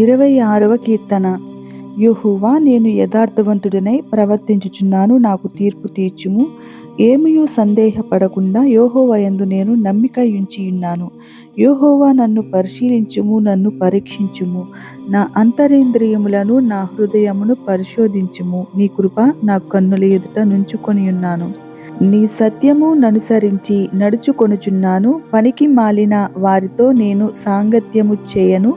ఇరవై ఆరవ కీర్తన. యుహువా నేను యథార్థవంతుడినై ప్రవర్తించుచున్నాను నాకు తీర్పు తీర్చుము. ఏమియూ సందేహపడకుండా యోహోవయందు నేను నమ్మిక ఉంచియున్నాను యోహోవా నన్ను పరిశీలించుము నన్ను పరీక్షించుము. నా అంతరేంద్రియములను నా హృదయమును పరిశోధించుము. నీ కృప నా కన్నుల ఎదుట నుంచుకొని ఉన్నాను నీ సత్యము ననుసరించి నడుచుకొనుచున్నాను. పనికి మాలిన వారితో నేను సాంగత్యము చేయను.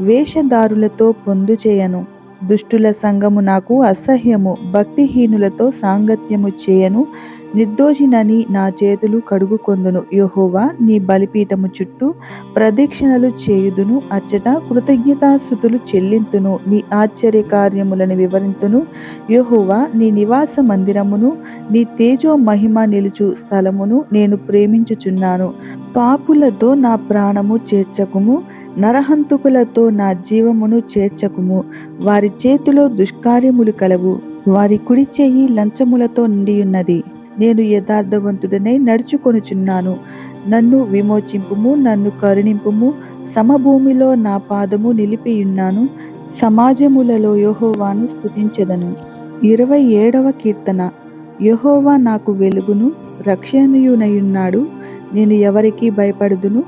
వేషధారులతో పొందు చేయను. దుష్టుల సంగము నాకు అసహ్యము. భక్తిహీనులతో సాంగత్యము చేయను. నిర్దోషినని నా చేతులు కడుగుకొందును. యహోవా నీ బలిపీఠము చుట్టూ ప్రదక్షిణలు చేయుదును. అచ్చట కృతజ్ఞతాస్థుతులు చెల్లింతును. నీ ఆశ్చర్య కార్యములను వివరింతును. యహోవా నీ నివాస మందిరమును నీ తేజో మహిమ నిలుచు స్థలమును నేను ప్రేమించుచున్నాను. పాపులతో నా ప్రాణము చేర్చకుము. నరహంతుకులతో నా జీవమును చేర్చకుము. వారి చేతిలో దుష్కార్యములు కలవు. వారి కుడి చెయ్యి లంచములతో నిండియున్నది. నేను యథార్థవంతుడనై నడుచుకొనుచున్నాను. నన్ను విమోచింపుము నన్ను కరుణింపుము. సమభూమిలో నా పాదము నిలిపియున్నాను. సమాజములలో యహోవాను స్తుతించెదను. ఇరవై ఏడవ కీర్తన. యహోవా నాకు వెలుగును రక్షణయునయున్నాడు. నేను ఎవరికి భయపడుదును?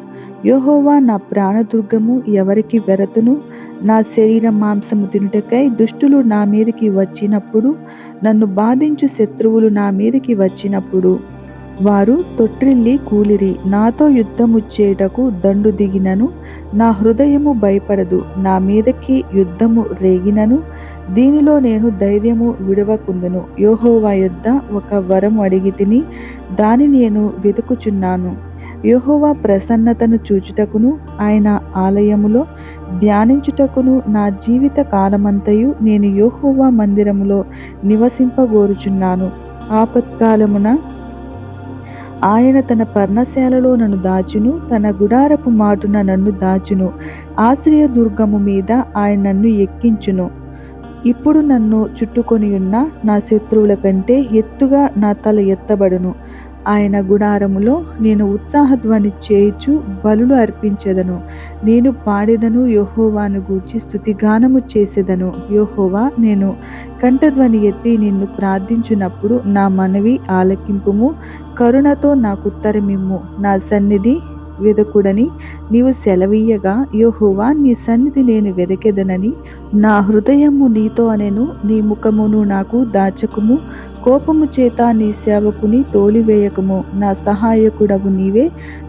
యహోవా నా ప్రాణదుర్గము ఎవరికి వెరతును? నా శరీర మాంసము తినుటకై దుష్టులు నా మీదకి వచ్చినప్పుడు నన్ను బాధించు శత్రువులు నా మీదకి వచ్చినప్పుడు వారు తొట్రిల్లి కూలిరి. నాతో యుద్ధముచ్చేటకు దండు దిగినను. నా హృదయము భయపడదు. నా మీదకి యుద్ధము రేగినను. దీనిలో నేను ధైర్యము విడవకుందును యోహోవా యొద్ద ఒక వరం అడిగి తిని దాని నేను వెతుకుచున్నాను. యోహోవా ప్రసన్నతను చూచుటకును ఆయన ఆలయములో ధ్యానించుటకును నా జీవిత కాలమంతయు నేను యోహోవా మందిరములో నివసింపగోరుచున్నాను ఆపత్కాలమున ఆయన తన పర్ణశాలలో నన్ను దాచును తన గుడారపు మాటున నన్ను దాచును ఆశ్రయ దుర్గము మీద ఆయన నన్ను ఎక్కించును. ఇప్పుడు నన్ను చుట్టుకొని ఉన్న నా శత్రువుల కంటే ఎత్తుగా నా తల ఎత్తబడును. ఆయన గుడారములో నేను ఉత్సాహధ్వని చేయుచు బలులు అర్పించెదను. నేను పాడేదను యోహోవాను గూర్చి స్థుతిగానము చేసేదను. యోహోవా నేను కంఠధ్వని ఎత్తి నిన్ను ప్రార్థించున్నప్పుడు నా మనవి ఆలకింపుము. కరుణతో నాకు ఉత్తరమిమ్ము. నా సన్నిధి వెదకుడని నీవు సెలవీయగా. యోహోవా నీ సన్నిధి నేను వెదకెదనని నా హృదయము నీతో అనెను. నీ ముఖమును నాకు దాచకుము. కోపము చేత నీ సేవకుని తోలివేయకము. నా సహాయకుడవు నీవే.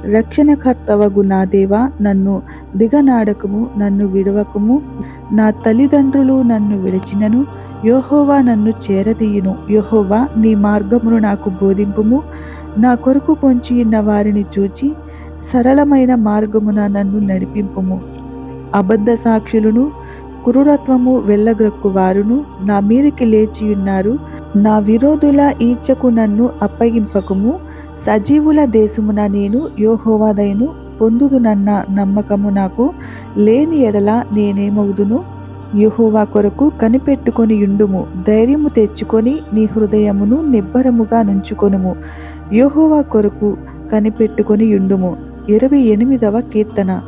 రక్షణకర్తవగు నా దేవా. నన్ను దిగనాడకము నన్ను విడవకము. నా తల్లిదండ్రులు నన్ను విడిచినను. యోహోవా నన్ను చేరదీయును. యోహోవా నీ మార్గమును నాకు బోధింపుము. నా కొరకు పొంచి ఉన్న వారిని చూచి సరళమైన మార్గమున నన్ను నడిపింపుము. అబద్ధ సాక్షులను కురురత్వము వెళ్ళగ్రక్కు వారును నా మీదకి లేచి ఉన్నారు. నా విరోధుల ఈచ్ఛకు నన్ను అప్పగింపకము. సజీవుల దేశమున నేను యోహోవాదైను పొందుదునన్న నమ్మకము నాకు లేని ఎడల నేనేమవుదును? యహోవా కొరకు కనిపెట్టుకొని యుండుము ధైర్యము తెచ్చుకొని నీ హృదయమును నిబ్బరముగా నుంచుకొనుము. యహోవా కొరకు కనిపెట్టుకొని యుండుము ఇరవై ఎనిమిదవ కీర్తన.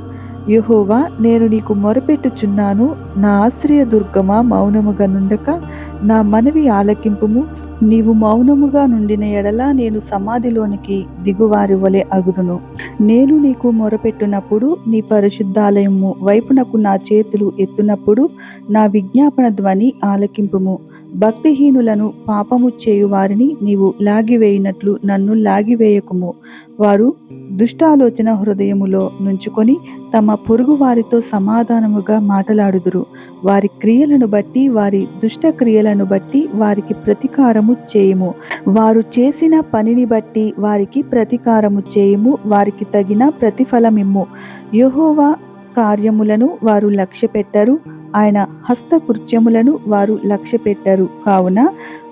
యహోవా నేను నీకు మొరపెట్టుచున్నాను. నా ఆశ్రయ దుర్గమా మౌనముగా నుండక నా మనవి ఆలకింపుము. నీవు మౌనముగా నుండిన ఎడల నేను సమాధిలోనికి దిగువారి వలె అగుదును. నేను నీకు మొరపెట్టునప్పుడు నీ పరిశుద్ధాలయము వైపునకు నా చేతులు ఎత్తునప్పుడు నా విజ్ఞాపన ధ్వని ఆలకింపుము. భక్తిహీనులను పాపము చేయు వారిని నీవు లాగివేయినట్లు నన్ను లాగివేయకుము. వారు దుష్టాలోచన హృదయములో నుంచుకొని తమ పొరుగు వారితో సమాధానముగా మాటలాడుదురు. వారి క్రియలను బట్టి వారి దుష్ట క్రియలను బట్టి వారికి ప్రతీకారము చేయము. వారు చేసిన పనిని బట్టి వారికి ప్రతీకారము చేయము. వారికి తగిన ప్రతిఫలమిమ్ము. యెహోవా కార్యములను వారు లక్ష్య పెట్టరు ఆయన హస్తకృత్యములను వారు లక్ష్య పెట్టరు కావున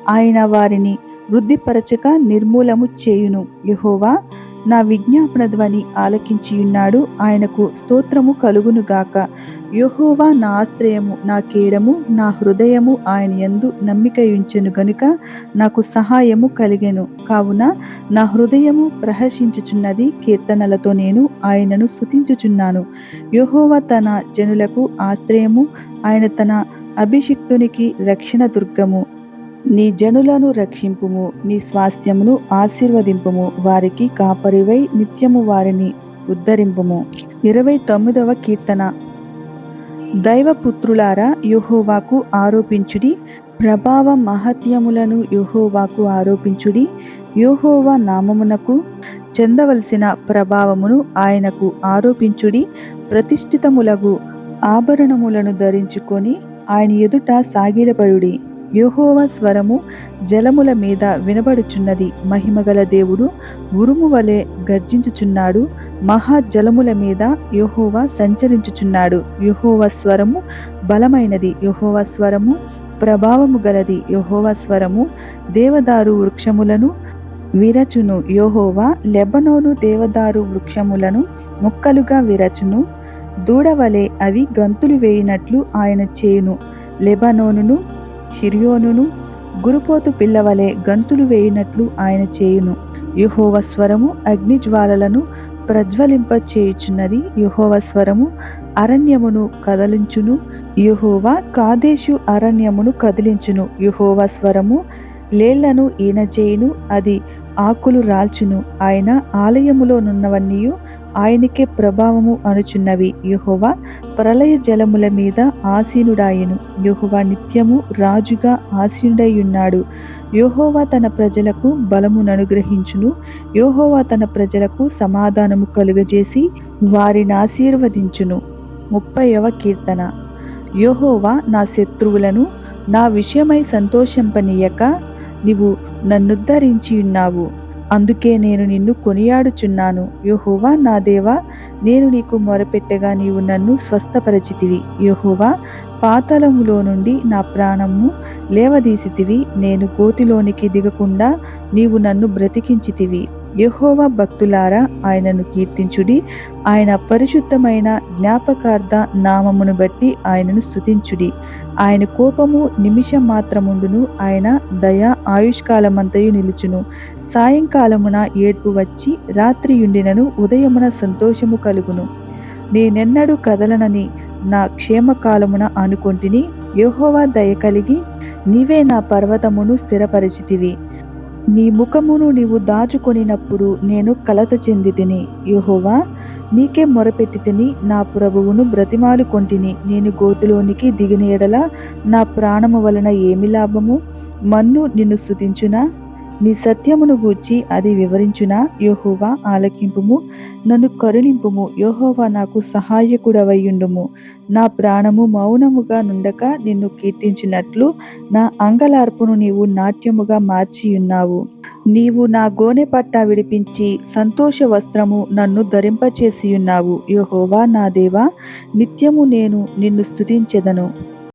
ఆయన వారిని వృద్ధిపరచక నిర్మూలము చేయును. యహోవా నా విజ్ఞాపన ధ్వని ఆలకించియున్నాడు. ఆయనకు స్తోత్రము కలుగునుగాక. యహోవా నా ఆశ్రయము నా కీడము నా హృదయము ఆయన ఎందు నమ్మికయుంచెను గనుక నాకు సహాయము కలిగెను. కావున నా హృదయము ప్రహర్షించుచున్నది కీర్తనలతో నేను ఆయనను స్తుతించుచున్నాను. యహోవా తన జనులకు ఆశ్రయము ఆయన తన అభిషిక్తునికి రక్షణ దుర్గము. నీ జనులను రక్షింపుము నీ స్వాస్థ్యమును ఆశీర్వదింపుము వారికి కాపరివై నిత్యము వారిని ఉద్ధరింపుము. ఇరవై తొమ్మిదవ కీర్తన. దైవపుత్రులారా యెహోవాకు ఆరోపించుడి ప్రభావ మహత్యములను యెహోవాకు ఆరోపించుడి యెహోవా నామమునకు చెందవలసిన ప్రభావమును ఆయనకు ఆరోపించుడి ప్రతిష్ఠితములగు ఆభరణములను ధరించుకొని ఆయన ఎదుట సాగిలపడుడి. యెహోవా స్వరము జలముల మీద వినబడుచున్నది. మహిమగల దేవుడు ఉరుము వలె గర్జించుచున్నాడు. మహాజలముల మీద యెహోవా సంచరించుచున్నాడు. యుహోవ స్వరము బలమైనది. యుహోవ స్వరము ప్రభావము గలది. యుహోవ స్వరము దేవదారు వృక్షములను విరచును. యెహోవా లెబనోను దేవదారు వృక్షములను ముక్కలుగా విరచును. దూడవలే అవి గంతులు వేయినట్లు ఆయన చేయును. లెబనోనును షిరియోనును గురుపోతు పిల్లవలే గంతులు వేయినట్లు ఆయన చేయును. యుహోవ స్వరము అగ్నిజ్వాలలను ప్రజ్వలింపచేయుచున్నది యుహోవ స్వరము. అరణ్యమును కదలించును. యుహోవ కాదేశు అరణ్యమును కదిలించును. యుహోవ స్వరము. లేళ్ళను ఈనచేయును. అది ఆకులు రాల్చును. ఆయన ఆలయములోనున్నవన్నీయు ఆయనకే ప్రభావము అనుచున్నవి. యెహోవా ప్రళయ జలముల మీద ఆసీనుడాయెను. యెహోవా నిత్యము రాజుగా ఆసీనుడైయున్నాడు యోహోవా తన ప్రజలకు బలమును అనుగ్రహించును యోహోవా తన ప్రజలకు సమాధానము కలుగజేసి వారిని ఆశీర్వదించును. ముప్పైవ కీర్తన. యోహోవా నా శత్రువులను నా విషయమై సంతోషంపనీయక నీవు నన్నుద్ధరించి ఉన్నావు అందుకే నేను నిన్ను కొనియాడుచున్నాను. యోహోవా నా దేవా నేను నీకు మొరపెట్టగా నీవు నన్ను స్వస్థపరచితివి. యోహోవా పాతలములో నుండి నా ప్రాణమును లేవదీసితివి. నేను కోతిలోనికి దిగకుండా నీవు నన్ను బ్రతికించితివి. యహోవా భక్తులారా ఆయనను కీర్తించుడి. ఆయన పరిశుద్ధమైన జ్ఞాపకార్థ నామమును బట్టి ఆయనను స్థుతించుడి ఆయన కోపము నిమిషం మాత్రముండును. ఆయన దయ ఆయుష్కాలమంతయు నిలుచును. సాయంకాలమున ఏడ్పు వచ్చి రాత్రియుండినను ఉదయమున సంతోషము కలుగును. నేనెన్నడూ కదలనని నా క్షేమకాలమున అనుకొంటిని యోహోవా దయ కలిగి నీవే నా పర్వతమును స్థిరపరిచితివి. నీ ముఖమును నీవు దాచుకొనినప్పుడు నేను కలత చెందితిని యెహోవా. నీకే మొరపెట్టి తిని నా ప్రభువును బ్రతిమాలు కొంటిని. నేను గోతులోనికి దిగిన ఎడల నా ప్రాణము వలన ఏమి లాభము? మన్ను నిన్ను స్థుతించునా నీ సత్యమును గూర్చి అది వివరించునా? యోహోవా ఆలకింపుము నన్ను కరుణింపుము. యోహోవా నాకు సహాయకుడవయ్యుండుము నా ప్రాణము మౌనముగా నుండక నిన్ను కీర్తించినట్లు నా అంగలార్పును నీవు నాట్యముగా మార్చియున్నావు. నీవు నా గోనె పట్ట విడిపించి సంతోష వస్త్రము నన్ను ధరింపచేసియున్నావు. యహోవా నా దేవా నిత్యము నేను నిన్ను స్తుతించెదను.